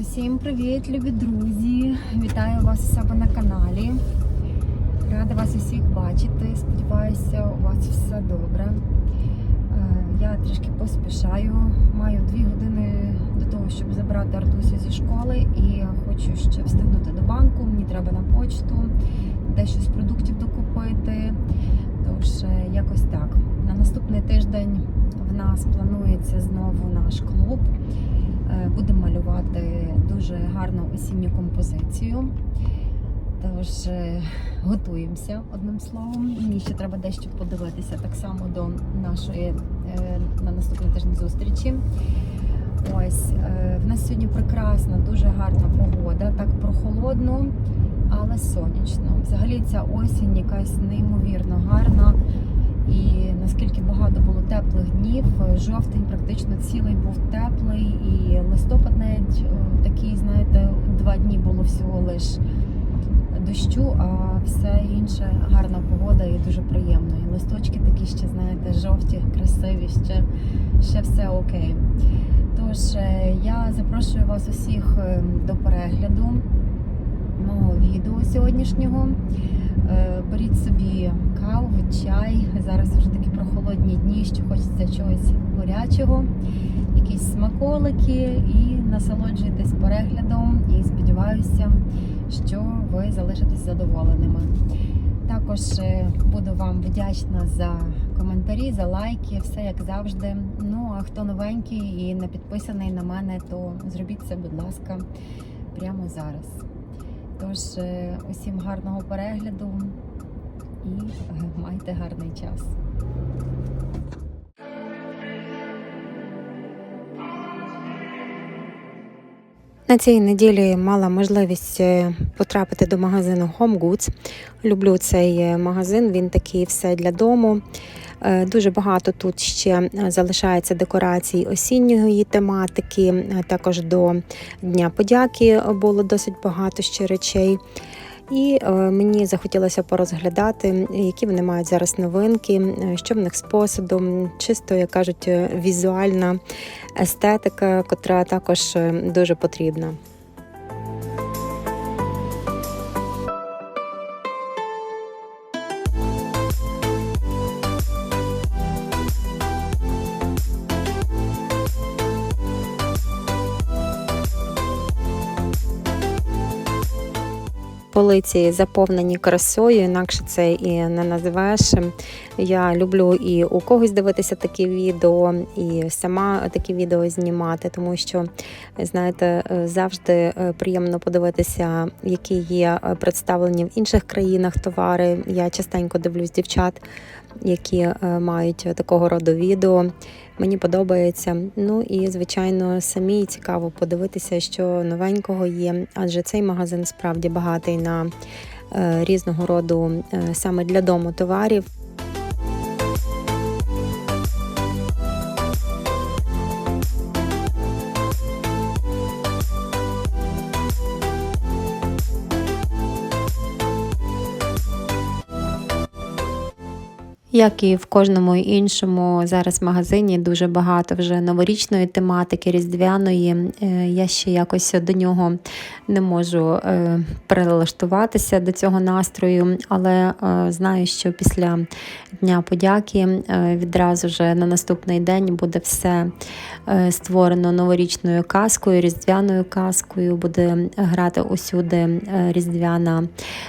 Усім привіт, любі друзі! Вітаю вас у себе на каналі. Рада вас усіх бачити. Сподіваюся, у вас все добре. Е, Я трішки поспішаю. Маю дві години до того, щоб забрати Артусю зі школи і хочу ще встигнути до банку. Мені треба на почту, дещо з продуктів докупити. Тож е, якось так. На наступний тиждень в нас планується знову наш клуб. Е, Будемо малювати дуже гарну осінню композицію. Тож е, готуємося одним словом. Мені ще треба дещо подивитися так само до нашої е, на наступний тиждень зустрічі. Ось в нас сьогодні прекрасна, дуже гарна погода, так прохолодно, але сонячно. Взагалі ця осінь якась неймовірно гарна. І наскільки багато було теплих днів, е, жовтень практично цілий був теплий, і листопад навіть е, такий, знаєте, два дні було всього лиш дощу, а все інше гарна погода і дуже приємно. І листочки такі ще, знаєте, жовті, красиві, ще, ще все окей. Тож е, я запрошую вас усіх до перегляду мого відео сьогоднішнього. Беріть собі каву, чай. Зараз вже такі прохолодні дні, що хочеться чогось гарячого, якісь смаколики і насолоджуйтесь переглядом. І сподіваюся, що ви залишитесь задоволеними. Також е, буду вам вдячна за коментарі, за лайки, все як завжди. Ну а хто новенький і не підписаний на мене, то зробіть це, будь ласка, прямо зараз. Тож, е, усім гарного перегляду і майте гарний час. На цій неділі мала можливість е, потрапити до магазину Home Goods. Люблю цей е, магазин, він такий все для дому. Е, Дуже багато тут ще залишається декорацій осінньої тематики. Також до Дня подяки було досить багато ще речей. І е, мені захотілося порозглядати, які вони мають зараз новинки, е, що в них з посудом, чисто, як кажуть, е, візуальна естетика, котра також дуже потрібна. Полиці заповнені красою, інакше це і не називаєш. Я люблю і у когось дивитися такі відео, і сама такі відео знімати, тому що, знаєте, завжди е, приємно подивитися, які є е, представлені в інших країнах товари. Я частенько дивлюсь дівчат, які е, мають такого роду відео. Мені подобається. Ну і звичайно, самі цікаво подивитися, що новенького є, адже цей магазин справді багатий на е, різного роду е, саме для дому товарів. Як і в кожному іншому зараз магазині дуже багато вже новорічної тематики, різдвяної. Е, Я ще якось до нього не можу е, перелаштуватися до цього настрою, але е, знаю, що після Дня подяки відразу вже на наступний день буде все створено новорічною казкою, різдвяною казкою. Буде грати усюди різдвяна,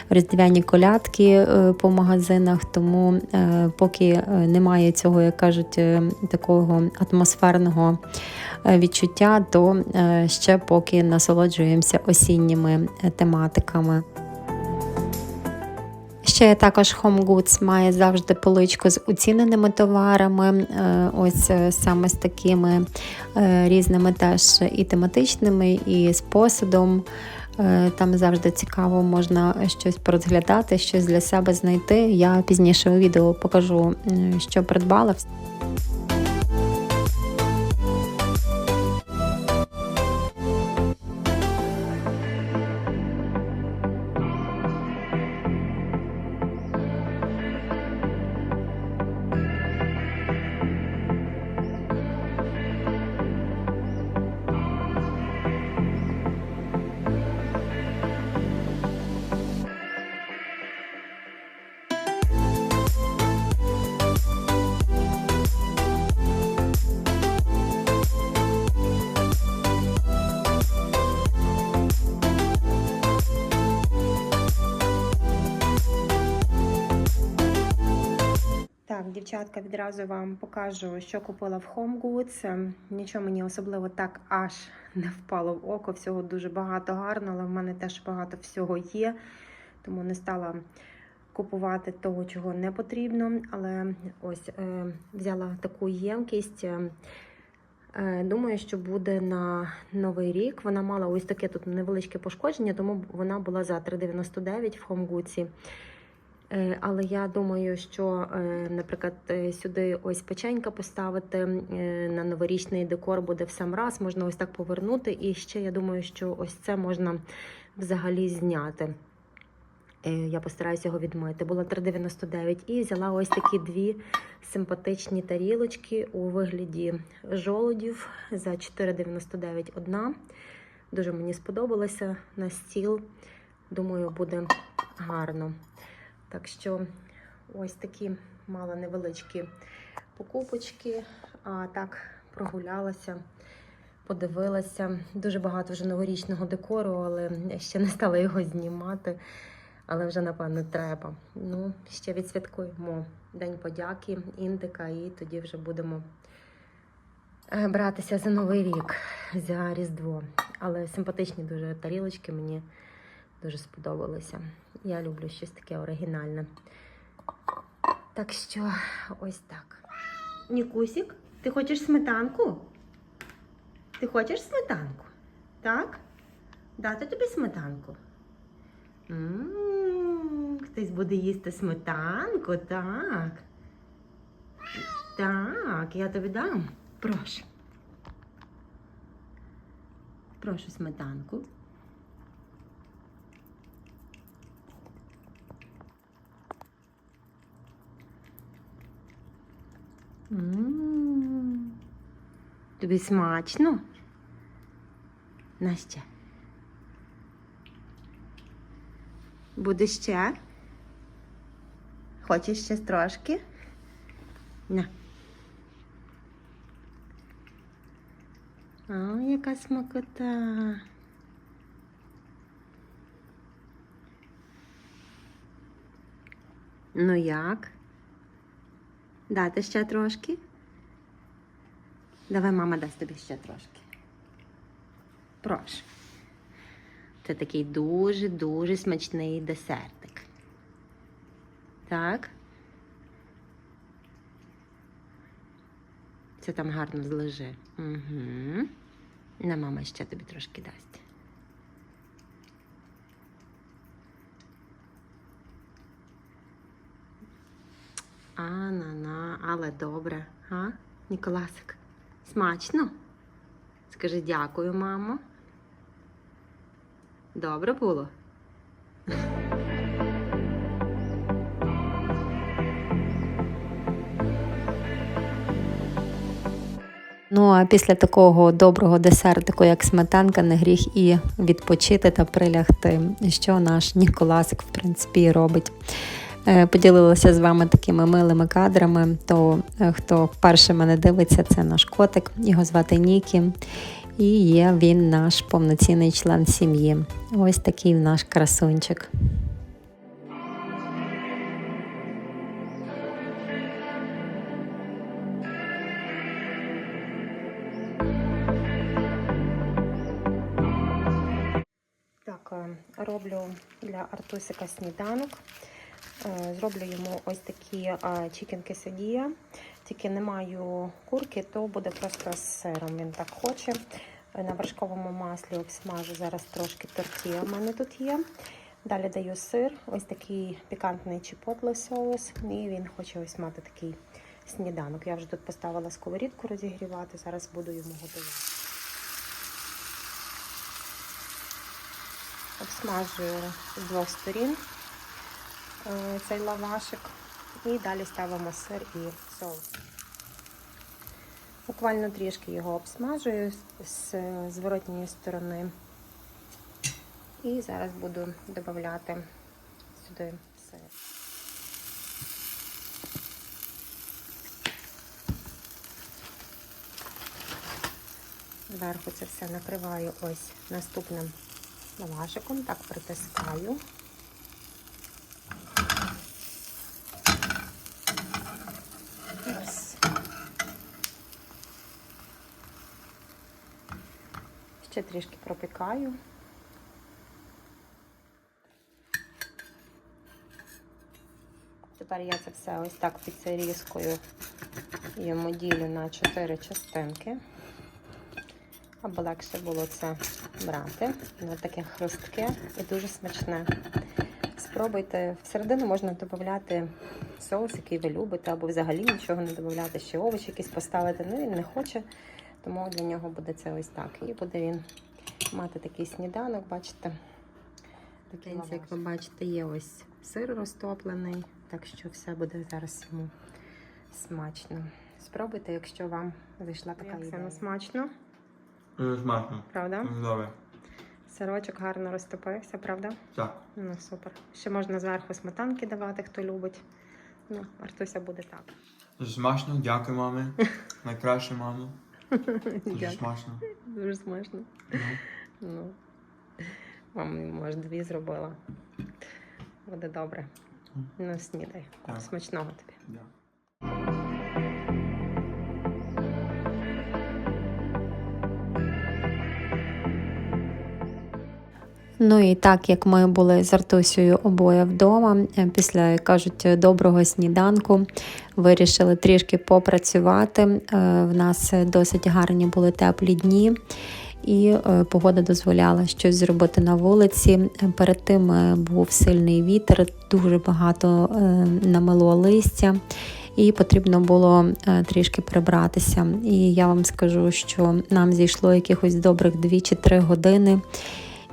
різдвяні колядки по магазинах, тому поки е, немає цього, як кажуть, е, такого атмосферного е, відчуття, то ще поки насолоджуємося осінніми тематиками. Ще також Home Goods має завжди поличку з оціненими товарами, ось саме з такими різними теж і тематичними, і з посудом. Е, Там завжди цікаво можна щось порозглядати, щось для себе знайти. Я пізніше у відео покажу, що придбала. Дівчатка, відразу вам покажу, що купила в Home. Ем, Нічого мені особливо так аж не впало в око. Всього дуже багато гарно, але в мене теж багато всього є, тому не стала купувати того, чого не потрібно. Але ось е, взяла таку ємкість. е, Е, Думаю, що буде на новий рік. Вона мала ось таке тут невеличке пошкодження, тому вона була за 3,99 в Хомгуці. Е, Але я думаю, що, е, наприклад, е, сюди ось печенька поставити на новорічний декор буде в сам раз. Можна ось так повернути. І ще я думаю, що ось це можна взагалі зняти. Я постараюся його відмити. Було 3,99 і взяла ось такі дві симпатичні тарілочки у вигляді жолудів за 4,99 одна. Дуже мені сподобалося на стіл. Думаю, буде гарно. Так що ось такі мала невеличкі покупочки. А так прогулялася, подивилася. Дуже багато вже новорічного декору, але ще не стала його знімати. Але вже, напевно, треба. Ну, ще відсвяткуємо День подяки, індика, і тоді вже будемо е, братися за Новий рік, за Різдво. Але симпатичні дуже тарілочки мені дуже сподобалися. Я люблю щось таке оригінальне. Так що, ось так. Нікусік, ти хочеш сметанку? Ти хочеш сметанку? Так? Дати тобі сметанку? Хтось буде їсти сметанку, так. Так, я тобі дам. Прошу. Прошу сметанку. Тобі смачно? Настя. Буде ще? Хочеш ще трошки? На. О, яка смакота. Ну як? Дати ще трошки? Давай мама дасть тобі ще трошки. Прошу. Це такий дуже-дуже смачний десертик. Так. Це там гарно злежи. Угу. На мама ще тобі трошки дасть. А-на-на, але добре, а? Ніколасик, смачно? Скажи дякую, мамо. Добре було? Ну а після такого доброго десертику, як сметанка, не гріх і відпочити та прилягти, що наш Ніколасик, в принципі, робить. Е, Поділилася з вами такими милими кадрами. То е, хто вперше мене дивиться, це наш котик, його звати Нікі. І є він наш повноцінний член сім'ї. Ось такий наш красунчик. Так, е, роблю для Артусика сніданок. Е, Зроблю йому ось такі чікен quesadilla. Тільки не маю курки, то буде просто з сиром. Він так хоче. Е, На вершковому маслі обсмажу зараз трошки тортія у мене тут є. Далі даю сир, ось такий пікантний чіпотле соус. І він хоче ось мати такий сніданок. Я вже тут поставила сковорідку розігрівати, зараз буду йому готувати. обсмажую з двох сторін е, цей лавашик. І далі ставимо сир і соус. Буквально трішки його обсмажую з з зворотньої сторони. І зараз буду додати сюди сир. Зверху це все накриваю ось наступним лавашиком, так притискаю. Ще трішки пропікаю. Тепер я це все ось так піцерізкою йому ділю на 4 частинки. Аби легше було це брати. Воно таке хрустке і дуже смачне. Спробуйте. Всередину можна додати соус, який ви любите, або взагалі нічого не додати, ще овочі якісь поставити. Ну він не хоче, тому для нього буде це ось так. І буде він мати такий сніданок, бачите. В кінці, як ви бачите, є ось сир розтоплений, так що все буде зараз йому смачно. Спробуйте, якщо вам зайшла така ідея. Смачно, Дуже смачно. правда? Дуже добре. Сирочок гарно розтопився, правда? Так. Ну, супер. Ще можна зверху сметанки давати, хто любить. Ну, Артуся буде так. Дуже смачно, дякую, мамі. Найкраще, мамі. Дуже смачно. Дуже смачно. Ну, мама, може, дві зробила. Буде добре. Ну, снідай. Смачного тобі. Ну і так як ми були з Артусею обоє вдома, е, після як кажуть доброго сніданку, вирішили трішки попрацювати. Е, В нас досить гарні були теплі дні. І е, погода дозволяла щось зробити на вулиці. Перед тим був сильний вітер, дуже багато намело листя, і потрібно було трішки прибратися. І я вам скажу, що нам зійшло якихось добрих 2 чи 3 години.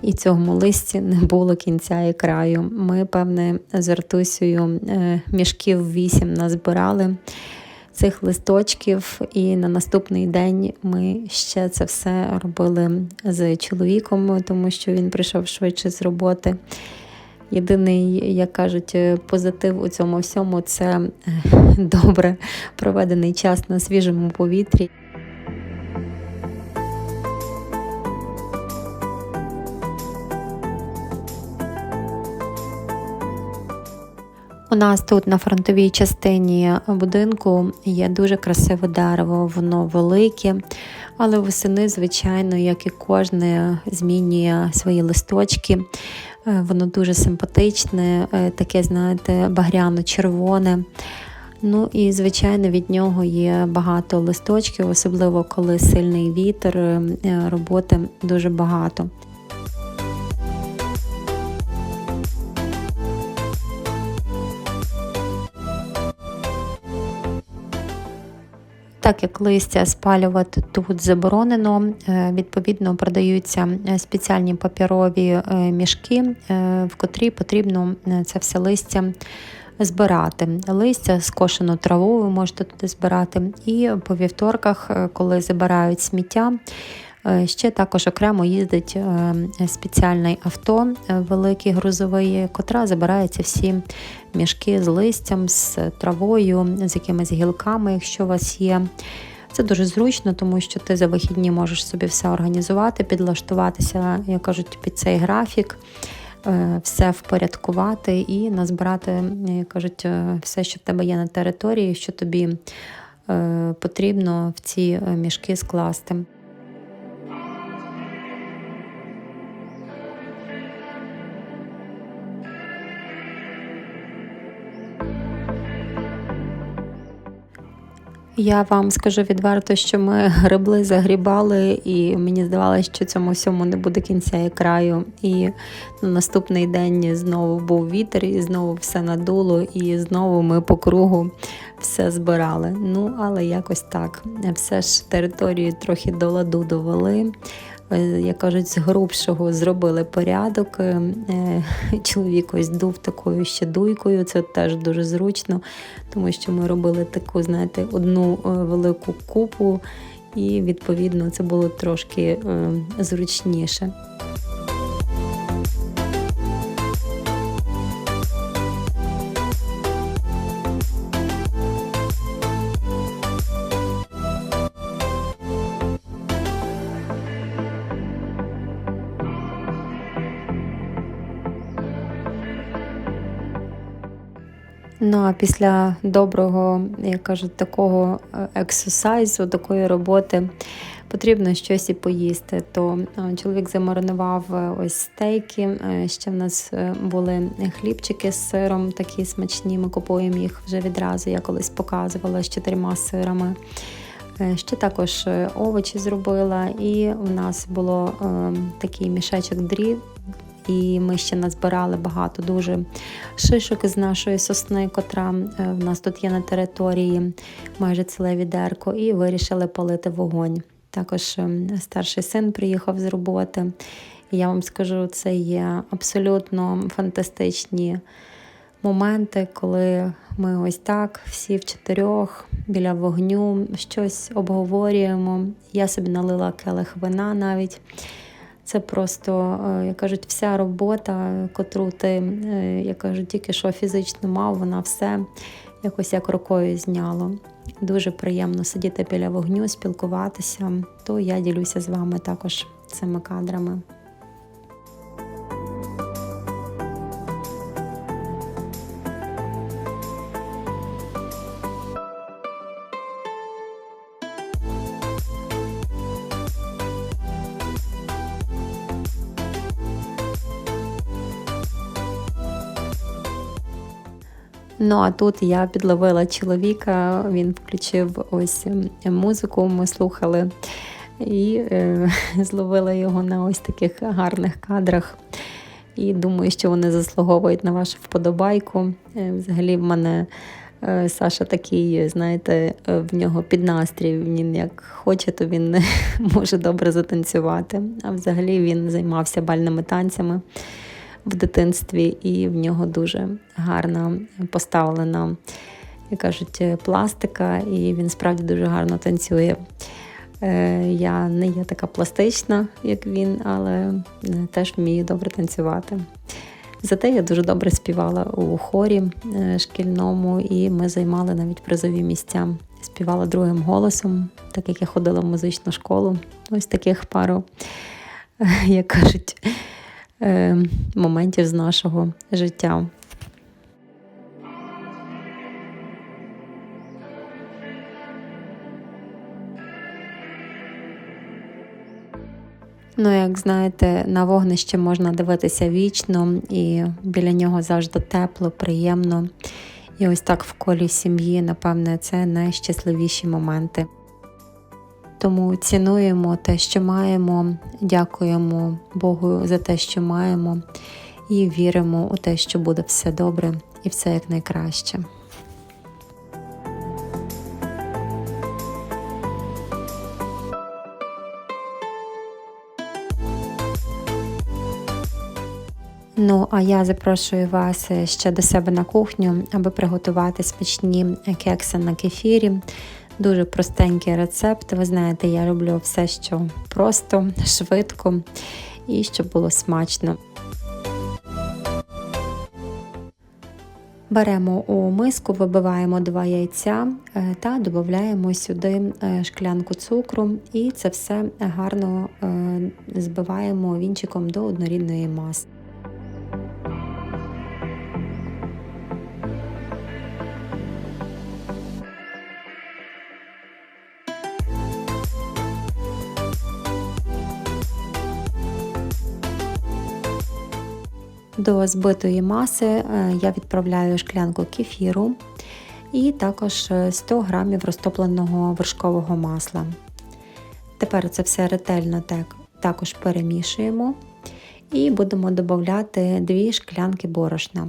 І цьому листі не було кінця і краю. Ми, певне, з Артусею е, мішків вісім назбирали цих листочків, і на наступний день ми ще це все робили з чоловіком, тому що він прийшов швидше з роботи. Єдиний, як кажуть, позитив у цьому всьому це е, добре проведений час на свіжому повітрі. У нас тут на фронтовій частині будинку є дуже красиве дерево, воно велике, але восени, звичайно, як і кожне, змінює свої листочки. Е, Воно дуже симпатичне, е, таке, знаєте, багряно-червоне. Ну і, звичайно, від нього є багато листочків, особливо коли сильний вітер, е, роботи дуже багато. Так як листя спалювати тут заборонено, е, відповідно продаються е, спеціальні папірові е, мішки, в котрі потрібно це все листя збирати. Листя, скошену траву ви можете туди збирати. І по вівторках, коли забирають сміття, ще також окремо їздить е, спеціальне авто е, великий грузовий, котра забирається всі мішки з листям, з травою, з якимись гілками, якщо у вас є. Це дуже зручно, тому що ти за вихідні можеш собі все організувати, підлаштуватися, як кажуть, під цей графік, е, все впорядкувати і назбирати, як кажуть, е, все, що в тебе є на території, що тобі е, потрібно в ці е, мішки скласти. Я вам скажу відверто, що ми гребли, загрібали, і мені здавалося, що цьому всьому не буде кінця і краю. І на наступний день знову був вітер, і знову все надуло, і знову ми по кругу все збирали. Ну, але якось так. Все ж територію трохи до ладу довели. Е, Як кажуть, з грубшого зробили порядок. Е, е, Чоловік ось дув такою ще дуйкою, це теж дуже зручно, тому що ми робили таку, знаєте, одну велику купу, і відповідно це було трошки зручніше. Ну а після доброго, як кажуть, такого е, ексерсайзу, такої роботи потрібно щось і поїсти. То е, чоловік замаринував е, ось стейки. Ще в нас були хлібчики з сиром, такі смачні. Ми купуємо їх вже відразу. Я колись показувала з чотирма сирами. Ще також овочі зробила, і в нас було е, такий мішечок дрів. І ми ще назбирали багато дуже шишок з нашої сосни, котра е, в нас тут є на території, майже ціле відерко, і вирішили палити вогонь. Також е, старший син приїхав з роботи. І я вам скажу, це є абсолютно фантастичні моменти, коли ми ось так, всі в чотирьох біля вогню, щось обговорюємо. Я собі налила келих вина навіть. Це просто, е, як кажуть, вся робота, котру ти, е, як кажуть, тільки що фізично мав, вона все якось як рукою зняло. Дуже приємно сидіти біля вогню, спілкуватися. То я ділюся з вами також цими кадрами. Ну а тут я підловила чоловіка, він включив ось ем, музику, ми слухали і е, зловила його на ось таких гарних кадрах. І думаю, що вони заслуговують на вашу вподобайку. Е, Взагалі, в мене е, Саша такий, знаєте, е, в нього під настрій. Він як хоче, то він може добре затанцювати. А взагалі він займався бальними танцями в дитинстві, і в нього дуже гарно поставлена, як кажуть, пластика, і він справді дуже гарно танцює. Е, Я не є така пластична, як він, але е, теж вмію добре танцювати. Зате я дуже добре співала у хорі е, шкільному, і ми займали навіть призові місця. Співала другим голосом, так як я ходила в музичну школу. Ось таких пару, як кажуть, моментів з нашого життя. Ну, як знаєте, на вогнище можна дивитися вічно, і біля нього завжди тепло, приємно. І ось так в колі сім'ї, напевне, це найщасливіші моменти. Тому цінуємо те, що маємо, дякуємо Богу за те, що маємо, і віримо у те, що буде все добре і все як найкраще. Ну, а я запрошую вас ще до себе на кухню, аби приготувати смачні кекси на кефірі. Дуже простенький рецепт. Ви знаєте, я люблю все, що просто, швидко і щоб було смачно. Беремо у миску, вибиваємо два яйця е, та додаємо сюди е, шклянку цукру, і це все гарно е, збиваємо вінчиком до однорідної маси. До збитої маси е, я відправляю шклянку кефіру і також е, 100 грамів розтопленого вершкового масла. Тепер це все ретельно так, також перемішуємо і будемо додати 2 шклянки борошна.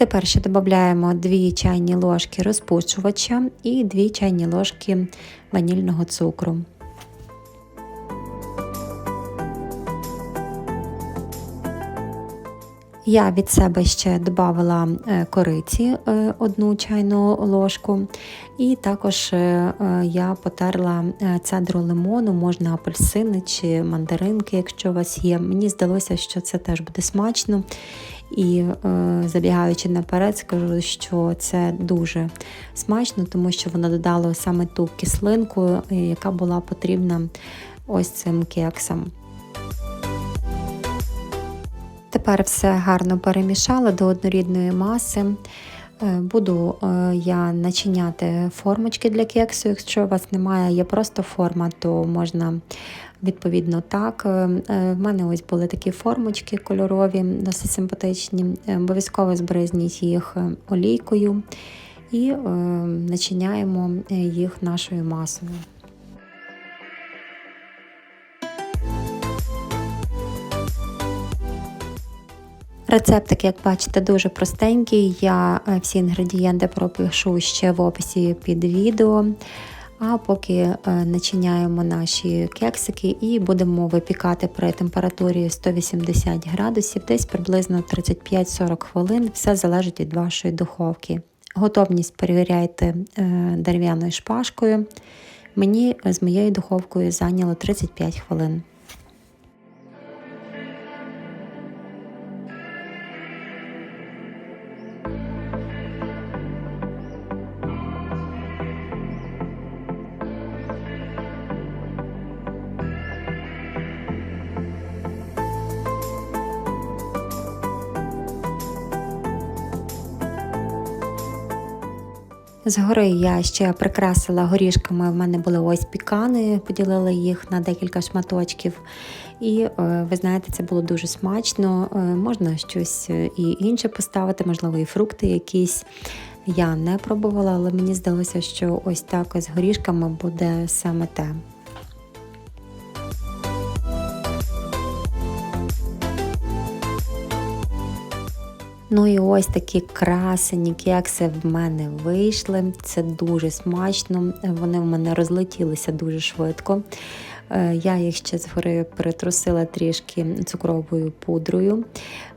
Тепер ще додаємо 2 чайні ложки розпушувача і 2 чайні ложки ванільного цукру. Я від себе ще додала кориці е, одну чайну ложку, і також е, е, я потерла е, цедру лимону, можна апельсини чи мандаринки, якщо у вас є. Мені здалося, що це теж буде смачно. І е, забігаючи наперед, скажу, що це дуже смачно, тому що воно додало саме ту кислинку, е, яка була потрібна ось цим кексам. Тепер все гарно перемішала до однорідної маси. Е, Буду я начиняти формочки для кексу. Якщо у вас немає, є просто форма, то можна відповідно так. Е, е, В мене ось були такі формочки кольорові, досить симпатичні. Е, Обов'язково зберезніть їх олійкою і начиняємо їх нашою масою. Рецептик, як бачите, дуже простенький. Я всі інгредієнти пропишу ще в описі під відео. А поки е, начиняємо наші кексики і будемо випікати при температурі 180 градусів, десь приблизно 35-40 хвилин. Все залежить від вашої духовки. Готовність перевіряйте е, дерев'яною шпажкою. Мені з моєю духовкою зайняло 35 хвилин. Згори я ще прикрасила горішками. В мене були ось пікани, поділила їх на декілька шматочків. І е, ви знаєте, це було дуже смачно. Е, Можна щось е, і інше поставити, можливо, і фрукти якісь. Я не пробувала, але мені здалося, що ось так з горішками буде саме те. Ну і ось такі красені кекси в мене вийшли. Це дуже смачно. Вони в мене розлетілися дуже швидко. Е, Я їх ще згори перетрусила трішки цукровою пудрою.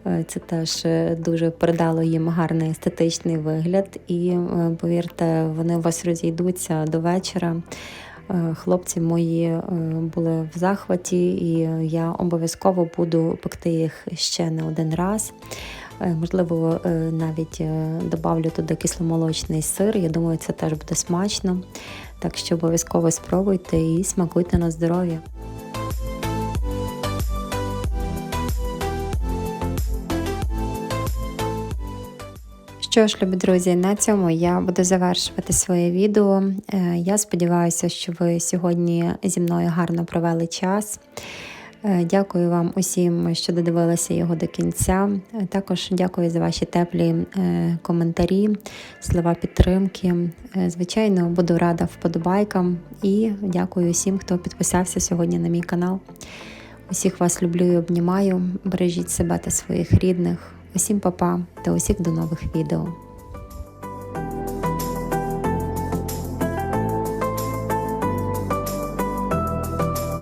Е, Це теж е, дуже придало їм гарний естетичний вигляд. І повірте, вони у вас розійдуться до вечора. Хлопці мої були в захваті, і я обов'язково буду пекти їх ще не один раз. Е, Можливо, е, навіть е, добавлю туди кисломолочний сир. Я думаю, це теж буде смачно. Так що обов'язково спробуйте і смакуйте на здоров'я. Що ж, любі друзі, на цьому я буду завершувати своє відео. Я сподіваюся, що ви сьогодні зі мною гарно провели час. Е, Дякую вам усім, що додивилися його до кінця. Е, Також дякую за ваші теплі е, коментарі, слова підтримки. Звичайно, буду рада вподобайкам і дякую усім, хто підписався сьогодні на мій канал. Усіх вас люблю і обнімаю. Бережіть себе та своїх рідних. Усім па-па та усіх до нових відео.